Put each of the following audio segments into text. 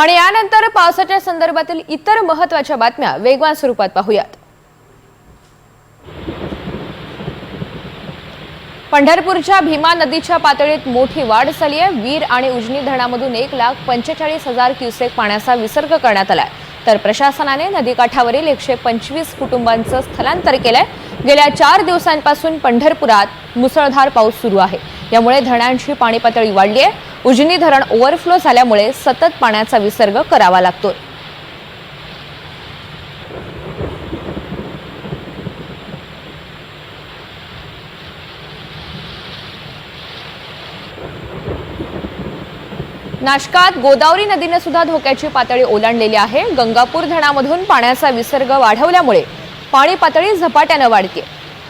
आणि यानंतर पावसाच्या संदर्भातील इतर महत्त्वाच्या बातम्या वेगवान स्वरूपात पाहूयात. पंढरपूरच्या भीमा नदीच्या पातळीत मोठी वाढ झाली आहे. वीर आणि उजनी धरणामधून एक लाख पंचेचाळीस हजार क्युसेक पाण्याचा विसर्ग करण्यात आलाय. तर प्रशासनाने नदीकाठावरील एकशे पंचवीस कुटुंबांचं स्थलांतर केलंय. गेल्या चार दिवसांपासून पंढरपुरात मुसळधार पाऊस सुरू आहे. यामुळे धरणांची पाणी पातळी वाढली आहे. उजनी धरण ओव्हरफ्लो झाल्यामुळे सतत पाण्याचा विसर्ग करावा लागतोय. नाशकात गोदावरी नदीने सुद्धा धोक्याची पातळी ओलांडलेली आहे. गंगापूर धरणामधून पाण्याचा विसर्ग वाढवल्यामुळे पाणी पातळी झपाट्यानं वाढते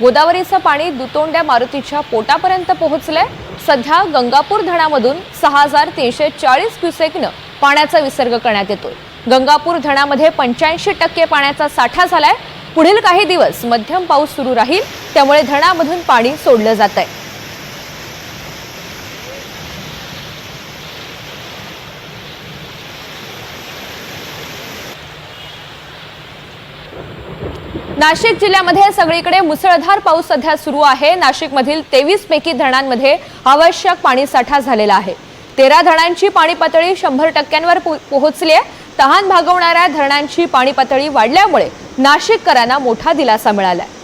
गोदावरीचं पाणी दुतोंड्या मारुतीच्या पोटापर्यंत पोहोचलंय. सध्या गंगापूर धरणामधून सहा हजार तीनशे चाळीस क्युसेकनं पाण्याचा विसर्ग करण्यात येतोय. गंगापूर धरणामध्ये पंच्याऐंशी टक्के पाण्याचा साठा झालाय. पुढील काही दिवस मध्यम पाऊस सुरू राहील त्यामुळे धरणामधून पाणी सोडलं जात आहे नाशिक जिल्ह्यामध्ये सगळीकडे मुसळधार पाऊस सध्या सुरू आहे. नाशिकमधील तेवीस पैकी धरणांमध्ये आवश्यक पाणीसाठा झालेला आहे. तेरा धरणांची पाणी पातळी शंभर टक्क्यांवर पोहोचली आहे. तहान भागवणाऱ्या धरणांची पाणी पातळी वाढल्यामुळे नाशिककरांना मोठा दिलासा मिळाला आहे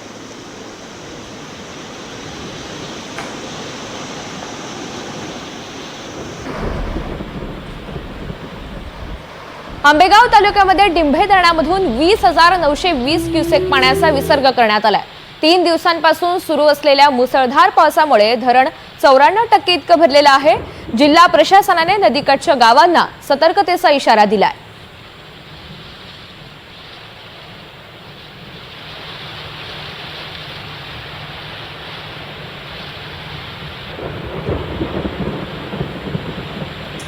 आंबेगाव तालुक्यामध्ये डिंभे धरणामधून वीस हजार नऊशे वीस क्युसेक पाण्याचा विसर्ग करण्यात आलाय. तीन दिवसांपासून सुरू असलेल्या मुसळधार पावसामुळे धरण चौऱ्याण्णव टक्के इतकं भरलेलं आहे. जिल्हा प्रशासनाने नदीकाठच्या गावांना सतर्कतेचा इशारा दिलाय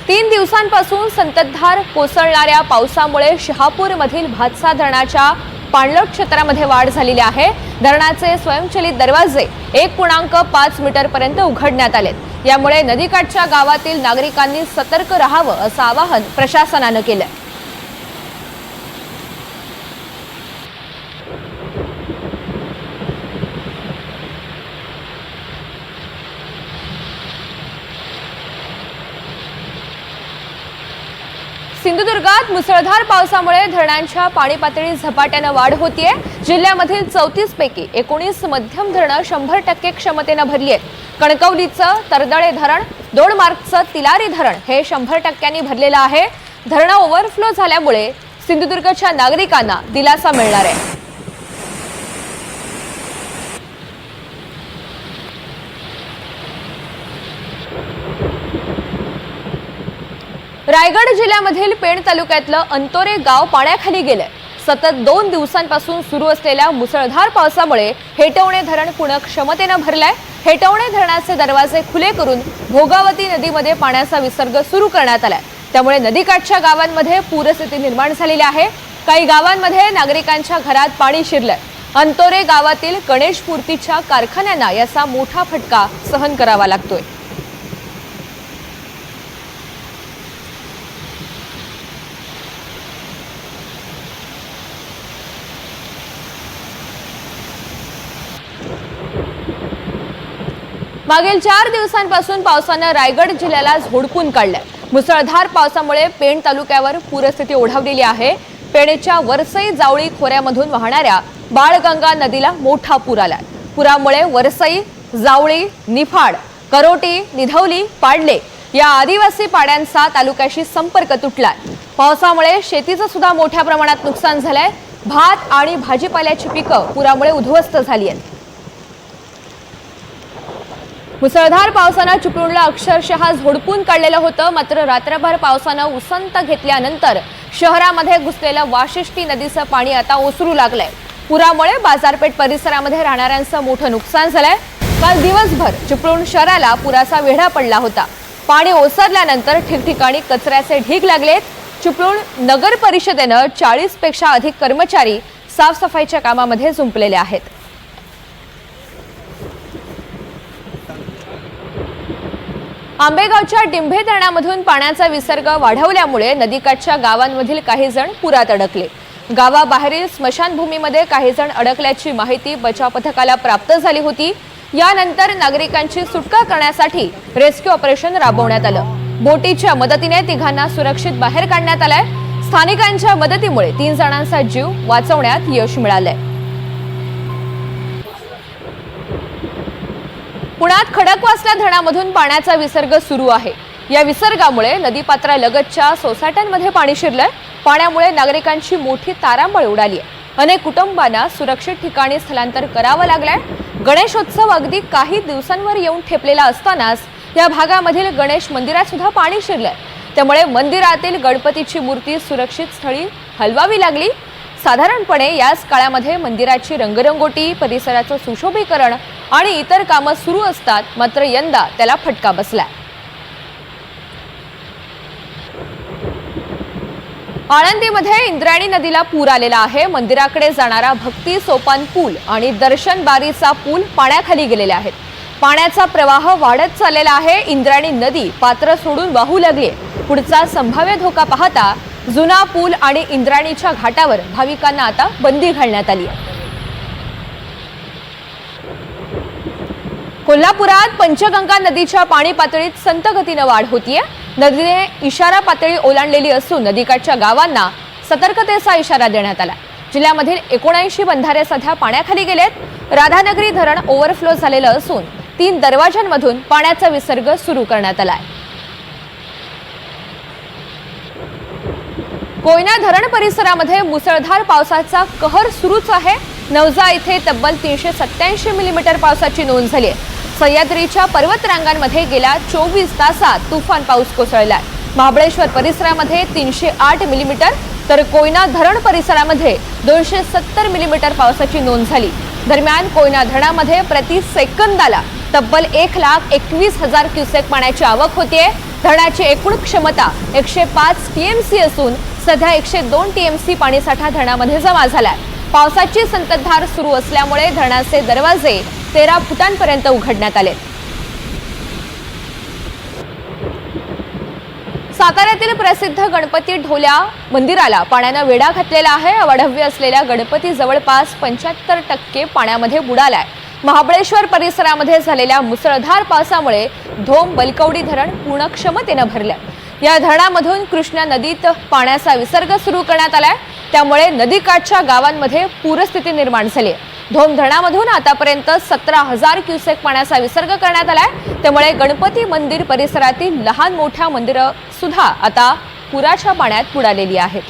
तीन दिवसांपासून संततधार कोसळणाऱ्या पावसामुळे शहापूरमधील भातसा धरणाच्या पाणलोट क्षेत्रामध्ये वाढ झालेली आहे. धरणाचे स्वयंचलित दरवाजे एक पूर्णांक पाच मीटरपर्यंत उघडण्यात आलेत. यामुळे नदीकाठच्या गावातील नागरिकांनी सतर्क राहावं असं आवाहन प्रशासनानं केलं सिंधुदुर्गात मुसळधार पावसामुळे धरणांच्या पाणी पातळीत झपाट्यानं वाढ होतीये. जिल्ह्यामधील चौतीस पैकी एकोणीस मध्यम धरणं शंभर टक्के क्षमतेनं भरली आहेत कणकवलीचं तरदळे धरण दोन मार्कचं तिलारी धरण हे शंभर टक्क्यांनी भरलेलं आहे. धरणं ओव्हरफ्लो झाल्यामुळे सिंधुदुर्गच्या नागरिकांना दिलासा मिळणार आहे. रायगड जिल्ह्यामधील पेण तालुक्यातलं अंतोरे गाव पाण्याखाली गेलंय. सतत दोन दिवसांपासून सुरू असलेल्या मुसळधार पावसामुळे हेटवणे धरण पूर्ण क्षमतेनं भरलंय. हेटवणे धरणाचे दरवाजे खुले करून भोगावती नदीमध्ये पाण्याचा विसर्ग सुरू करण्यात आलाय. त्यामुळे नदीकाठच्या गावांमध्ये पूरस्थिती निर्माण झालेली आहे. काही गावांमध्ये नागरिकांच्या घरात पाणी शिरलंय. अंतोरे गावातील गणेश मूर्तीच्या कारखान्यांना याचा मोठा फटका सहन करावा लागतोय. मागील चार दिवसांपासून पावसानं रायगड जिल्ह्याला झोडपून काढलंय. मुसळधार पावसामुळे पेण तालुक्यावर पूरस्थिती ओढावलेली आहे. पेणेच्या वरसई जावळी खोऱ्यामधून वाहणाऱ्या बाळगंगा नदीला मोठा पूर आलाय. पुरामुळे वरसई जावळी निफाड करोटी निधवली पाडले या आदिवासी पाड्यांचा तालुक्याशी संपर्क तुटलाय. पावसामुळे शेतीचं सुद्धा मोठ्या प्रमाणात नुकसान झालंय. भात आणि भाजीपाल्याची पिकं पुरामुळे उद्ध्वस्त झाली आहेत. मुसळधार पावसानं चिपळूणला अक्षरशः झोडपून काढलेलं होतं. मात्र रात्रभर पावसानं उसंत घेतल्यानंतर शहरामध्ये घुसलेलं वाशिष्ठी नदीचं पाणी आता ओसरू लागलंय. पुरामुळे बाजारपेठ परिसरामध्ये राहणाऱ्यांचं मोठं नुकसान झालंय. काल दिवसभर चिपळूण शहराला पुराचा वेढा पडला होता. पाणी ओसरल्यानंतर ठिकठिकाणी कचऱ्याचे ढीग लागलेत. चिपळूण नगर परिषदेनं चाळीसपेक्षा अधिक कर्मचारी साफसफाईच्या कामामध्ये जुंपलेले आहेत. आंबेगावच्या डिंभे धरणामधून पाण्याचा विसर्ग वाढवल्यामुळे नदीकाठच्या गावांमधील काही जण पुरात अडकले. गावाबाहेरील स्मशानभूमीमध्ये काही जण अडकल्याची माहिती बचाव पथकाला प्राप्त झाली होती. यानंतर नागरिकांची सुटका करण्यासाठी रेस्क्यू ऑपरेशन राबवण्यात आलं. बोटीच्या मदतीने तिघांना सुरक्षित बाहेर काढण्यात आलंय. स्थानिकांच्या मदतीमुळे तीन जणांचा जीव वाचवण्यात यश मिळालंय. पुण्यात खडकवासला धरणामधून पाण्याचा विसर्ग सुरू आहे. या विसर्गामुळे नदीपात्रालगतच्या सोसायट्यांमध्ये पाणी शिरलंय. पाण्यामुळे नागरिकांची मोठी तारांबळ उडाली आहे. अनेक कुटुंबांना सुरक्षित ठिकाणी स्थलांतर करावं लागलंय. गणेशोत्सव अगदी काही दिवसांवर येऊन ठेपलेला असतानाच या भागामधील गणेश मंदिरात सुद्धा पाणी शिरलंय. त्यामुळे मंदिरातील गणपतीची मूर्ती सुरक्षित स्थळी हलवावी लागली. साधारणपणे याच काळामध्ये मंदिराची रंगरंगोटी परिसराचं सुशोभीकरण आणि इतर कामं सुरू असतात मात्र यंदा त्याला फटका बसला आळंदीमध्ये इंद्रायणी नदीला पूर आलेला आहे. मंदिराकडे जाणारा भक्ती सोपान पूल आणि दर्शन बारीचा पूल पाण्याखाली गेलेले आहेत. पाण्याचा प्रवाह वाढत चाललेला आहे. इंद्रायणी नदी पात्र सोडून वाहू लागली पुढचा संभाव्य धोका पाहता जुना पूल आणि इंद्रायणीच्या घाटावर भाविकांना आता बंदी घालण्यात आली आहे. कोल्हापुरात पंचगंगा नदीच्या पाणी पातळीत संत गतीनं वाढ होतीये. नदीने इशारा पातळी ओलांडलेली असून नदीकाठच्या गावांना सतर्कतेचा इशारा देण्यात आला जिल्ह्यामधील एकोणऐंशी बंधारे सध्या पाण्याखाली गेलेत. राधानगरी धरण ओव्हरफ्लो झालेलं असून तीन दरवाजांमधून पाण्याचा विसर्ग सुरू करण्यात आलाय. कोयना धरण परिसरामध्ये मुसळधार पावसाचा कहर सुरूच आहे. नवजा इथे तब्बल तीनशे सत्याऐंशी मिलीमीटर पावसाची नोंद झाली आहे सह्याद्रीच्या पर्वतरांगांमध्ये गेल्या चोवीस तासात तुफान पाऊस कोसळलाय. महाबळेश्वर परिसरामध्ये तीनशे आठ मिलीमीटर तर कोयना धरण परिसरामध्ये दोनशे सत्तर मिलीमीटर पावसाची नोंद झाली. दरम्यान कोयना धरणामध्ये प्रति सेकंदाला तब्बल एक लाख एकवीस हजार क्युसेक पाण्याची आवक होतीये. धरणाची एकूण क्षमता एकशे पाच टीएमसी असून सध्या एकशे दोन टीएमसी पाणीसाठा धरणामध्ये जमा झालाय. पावसाची संततधार सुरू असल्यामुळे धरणाचे दरवाजे तेरा फुटांपर्यंत उघडण्यात आले. साताऱ्यातील प्रसिद्ध गणपती ढोल्या मंदिराला पाण्यानं वेढा घातलेला आहे. अवाढव्य असलेल्या गणपती जवळपास पंच्याहत्तर टक्के पाण्यामध्ये बुडालाय. महाबळेश्वर परिसरामध्ये झालेल्या मुसळधार पावसामुळे धोम बलकवडी धरण पूर्ण क्षमतेनं भरलं या धरणामधून कृष्णा नदीत पाण्याचा विसर्ग सुरू करण्यात आलाय. त्यामुळे नदीकाठच्या गावांमध्ये पूरस्थिती निर्माण झाली आहे धोम धरणामधून आतापर्यंत सतरा हजार क्युसेक पाण्याचा विसर्ग करण्यात आलाय. त्यामुळे गणपती मंदिर परिसरातील लहान मोठ्या मंदिरं सुद्धा आता पुराच्या पाण्यात बुडालेली आहेत.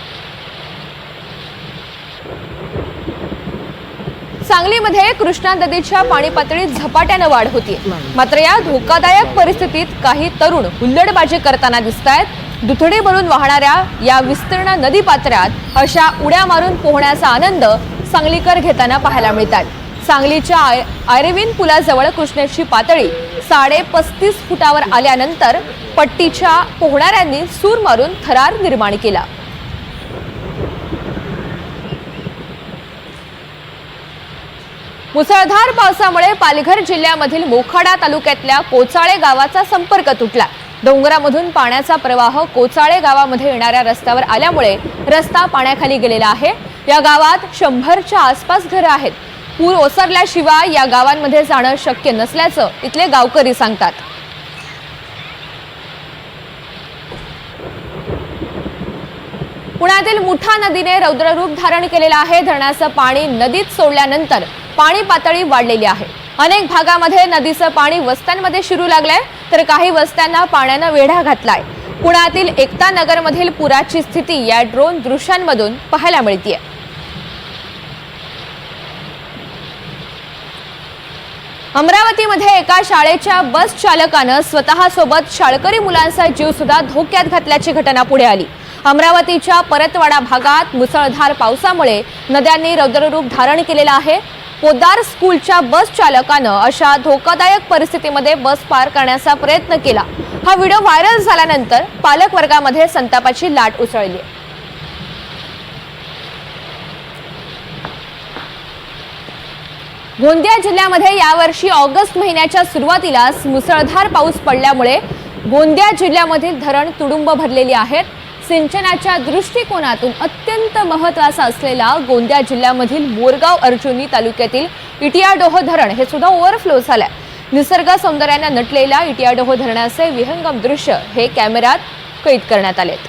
सांगलीमध्ये कृष्णा नदीच्या पाणी पातळीत झपाट्यानं वाढ होती मात्र या धोकादायक परिस्थितीत काही तरुण हुल्लडबाजी करताना दिसत आहेत दुथडी भरून वाहणाऱ्या या विस्तीर्ण नदी पात्रात अशा उड्या मारून पोहण्याचा आनंद सांगलीकर घेताना पाहायला मिळतात. सांगलीच्या आय आयरेविन पुलाजवळ कृष्णेची पातळी साडे पस्तीस फुटावर आल्यानंतर पट्टीच्या पोहणाऱ्यांनी सूर मारून थरार निर्माण केला. मुसळधार पावसामुळे पालघर जिल्ह्यामधील मोखाडा तालुक्यातल्या कोचाळे गावाचा संपर्क तुटला. डोंगरामधून पाण्याचा प्रवाह कोचाळे गावामध्ये येणाऱ्या रस्त्यावर आल्यामुळे रस्ता पाण्याखाली गेलेला आहे. या गावात शंभरच्या आसपास घरं आहेत. पूर ओसरल्याशिवाय या गावांमध्ये जाणं शक्य नसल्याचं इथले गावकरी सांगतात. पुण्यातील मुठा नदीने रौद्ररूप धारण केलेलं आहे. धरणाचं पाणी नदीत सोडल्यानंतर पाणी पातळी वाढलेली आहे. अनेक भागामध्ये नदीचं पाणी वस्त्यांमध्ये शिरू लागलंय तर काही वस्त्यांना पाण्यानं वेढा घातलाय. पुण्यातील एकता नगरमधील पुराची स्थिती या ड्रोन दृश्यांमधून पाहायला मिळतीये. अमरावतीमध्ये एका शाळेच्या बस चालकानं स्वतःसोबत शाळकरी मुलांचा जीव सुद्धा धोक्यात घातल्याची घटना पुढे आली. अमरावतीच्या परतवाडा भागात मुसळधार पावसामुळे नद्यांनी रौद्ररूप धारण केलेलं आहे. पोदार स्कूलच्या बस चालकानं अशा धोकादायक परिस्थितीमध्ये बस पार करण्याचा प्रयत्न केला. हा व्हिडिओ व्हायरल झाल्यानंतर पालक वर्गामध्ये संतापाची लाट उसळली. गोंदिया जिल्ह्यामध्ये यावर्षी ऑगस्ट महिन्याच्या सुरुवातीलाच मुसळधार पाऊस पडल्यामुळे गोंदिया जिल्ह्यामधील धरण तुडुंब भरलेली आहेत. सिंचनाच्या दृष्टिकोनातून अत्यंत महत्त्वाचा असलेला गोंदिया जिल्ह्यामधील मोरगाव अर्जुनी तालुक्यातील इटियाडोह धरण हे सुद्धा ओव्हरफ्लो झालंय. निसर्ग सौंदर्यानं नटलेल्या इटियाडोह धरणाचे विहंगम दृश्य हे कॅमेऱ्यात कैद करण्यात आलेत.